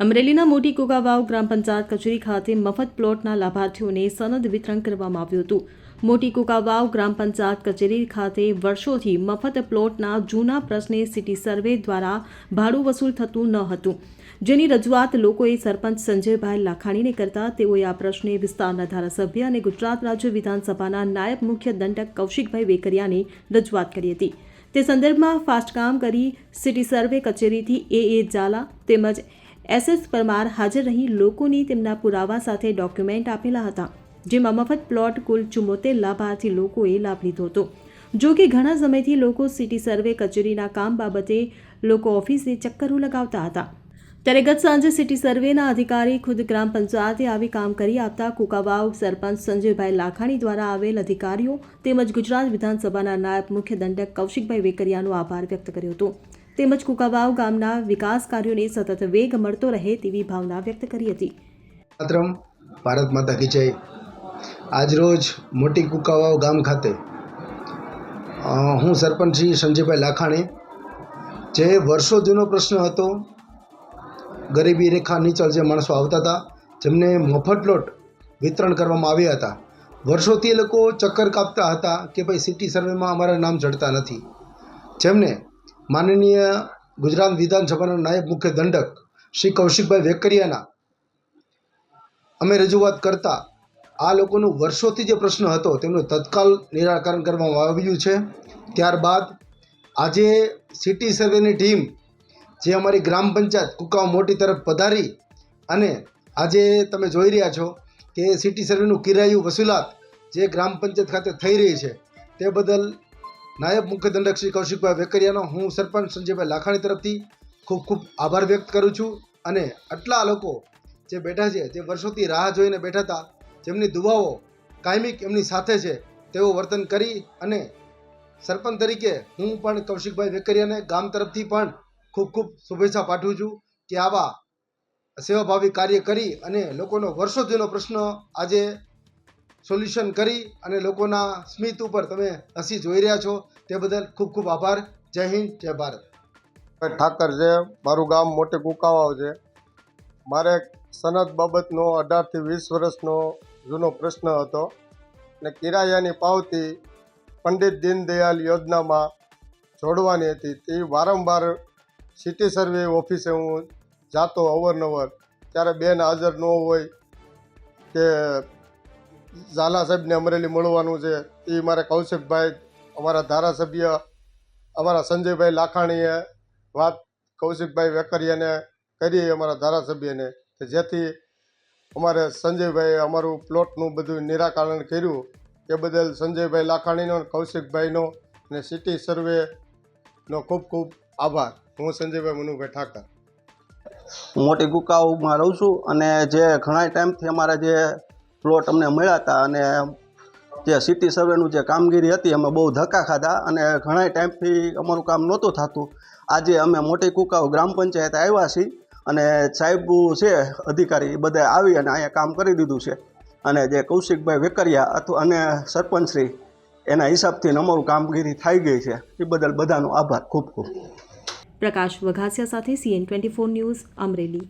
અમરેલીના મોટી કુગાવાવ ગ્રામ પંચાયત કચેરી ખાતે મફત પ્લોટના લાભાર્થીઓને સનદ વિતરણ કરવામાં આવ્યું હતું. મોટી કુકાવાવ ગ્રામ પંચાયત કચેરી ખાતે વર્ષોથી મફત પ્લોટના જૂના પ્રશ્ને સિટી સર્વે દ્વારા ભાડું વસૂલ થતું ન હતું. જેની રજૂઆત લોકોએ સરપંચ સંજયભાઈ લાખાણીને કરતા તેઓએ આ પ્રશ્ને વિસ્તારના ધારાસભ્ય અને ગુજરાત રાજ્ય વિધાનસભાના નાયબ મુખ્ય દંડક કૌશિકભાઈ વેકરિયાની રજૂઆત કરી હતી. તે સંદર્ભમાં ફાસ્ટ કામ કરી સિટી સર્વે કચેરીથી એ એ ઝાલા તેમજ એસએસ પરમાર હાજર રહી લોકોની તેમના પુરાવા સાથે ડોક્યુમેન્ટ આપેલા હતા, જેમાં મફત પ્લોટ કુલ ચુમ્મોતેર લાભાર્થી લોકોએ લાભ લીધો હતો. જો કે ઘણા સમયથી લોકો સિટી સર્વે કચેરીના કામ બાબતે લોકો ઓફિસે ચક્કરો લગાવતા હતા. ત્યારે ગત સાંજે સિટી સર્વેના અધિકારી ખુદ ગ્રામ પંચાયતે આવી કામ કરી આપતા કુકાવાવ સરપંચ સંજયભાઈ લાખાણી દ્વારા આવેલ અધિકારીઓ તેમજ ગુજરાત વિધાનસભાના નાયબ મુખ્ય દંડક કૌશિકભાઈ વેકરિયાનો આભાર વ્યક્ત કર્યો હતો. તેમજ કુકાવાવ ગામના વિકાસ કાર્યોને સતત વેગ મળતો રહે તેવી ભાવના વ્યક્ત કરી હતી. માતરમ ભારત માતા કી જય. આજરોજ મોટી કુકાવાવ ગામ ખાતે હું સરપંચ શ્રી સંજયભાઈ લાખાણી, જે વર્ષો જૂનો પ્રશ્ન હતો, ગરીબી રેખા નીચળ જે માણસો આવતા હતા, જેમને મફત પ્લોટ વિતરણ કરવામાં આવ્યા હતા, વર્ષોથી એ લોકો ચક્કર કાપતા હતા કે ભાઈ સિટી સર્વેમાં અમારા નામ ચડતા નથી. જેમને માનનીય ગુજરાત વિધાનસભાના નાયબ મુખ્ય દંડક શ્રી કૌશિકભાઈ વેકરિયાના અમે રજૂઆત કરતા આ લોકોનો વર્ષોથી જે પ્રશ્ન હતો તેમનું તત્કાલ નિરાકરણ કરવામાં આવ્યું છે. ત્યારબાદ આજે સિટી સર્વેની ટીમ જે અમારી ગ્રામ પંચાયત કુકાવ મોટી તરફ પધારી અને આજે તમે જોઈ રહ્યા છો કે સિટી સર્વેનું કિરાયું વસૂલાત જે ગ્રામ પંચાયત ખાતે થઈ રહી છે તે બદલ નાયબ મુખ્ય દંડક શ્રી કૌશિકભાઈ વેકરિયાનો હું સરપંચ સંજયભાઈ લાખાણી તરફથી ખૂબ ખૂબ આભાર વ્યક્ત કરું છું અને આટલા લોકો જે બેઠા છે, જે વર્ષોથી રાહ જોઈને બેઠા હતા, જેમની દુવાઓ કાયમિક એમની સાથે છે તેવું વર્તન કરી અને સરપંચ તરીકે હું પણ કૌશિકભાઈ વેકરિયાને ગામ તરફથી પણ ખૂબ ખૂબ શુભેચ્છા પાઠવું છું કે આવા સેવાભાવી કાર્ય કરી અને લોકોનો વર્ષો જૂનો પ્રશ્ન આજે સોલ્યુશન કરી અને લોકોના સ્મિત ઉપર તમે હસી જોઈ રહ્યા છો, તે બદલ ખૂબ ખૂબ આભાર. જય હિન્દ, જય ભારત. ઠાકર છે, મારું ગામ મોટી કુકાવાવ છે. મારે સનદ બાબતનો અઢારથી વીસ વર્ષનો જૂનો પ્રશ્ન હતો ને કિરાયાની પાવતી પંડિત દીનદયાલ યોજનામાં જોડવાની હતી. તે વારંવાર સિટી સર્વે ઓફિસે હું જાતો અવરનવર, ત્યારે બેન હાજર ન હોય કે ઝાલા સાહેબને અમરેલી મળવાનું છે, એ મારે કૌશિકભાઈ, અમારા ધારાસભ્ય, અમારા સંજયભાઈ લાખાણીએ વાત કૌશિકભાઈ વેકરિયાને કરી, અમારા ધારાસભ્યને, કે જેથી અમારે સંજયભાઈએ અમારું પ્લોટનું બધું નિરાકરણ કર્યું. એ બદલ સંજયભાઈ લાખાણીનો કૌશિકભાઈનો અને સિટી સર્વેનો ખૂબ ખૂબ આભાર. હું સંજયભાઈ મનુભાઈ ઠાકર. મોટી ગુકાઉમાં રહું છું અને જે ઘણા ટાઈમથી અમારા જે પ્લોટ અમને મળ્યા હતા અને જે સિટી સર્વેનું જે કામગીરી હતી અમે બહુ ધક્કા ખાધા અને ઘણા ટાઈમથી અમારું કામ નહોતું થતું. આજે અમે મોટી કુકાઓ ગ્રામ પંચાયત આવ્યા છીએ અને સાહેબ છે, અધિકારી એ બધા આવી અને અહીંયા કામ કરી દીધું છે. અને જે કૌશિકભાઈ વેકરિયા અથવા અને સરપંચશ્રી એના હિસાબથી અમારું કામગીરી થઈ ગઈ છે. એ બદલ બધાનો આભાર ખૂબ ખૂબ પ્રકાશ વઘાસિયા સાથે C N twenty four news Amreli.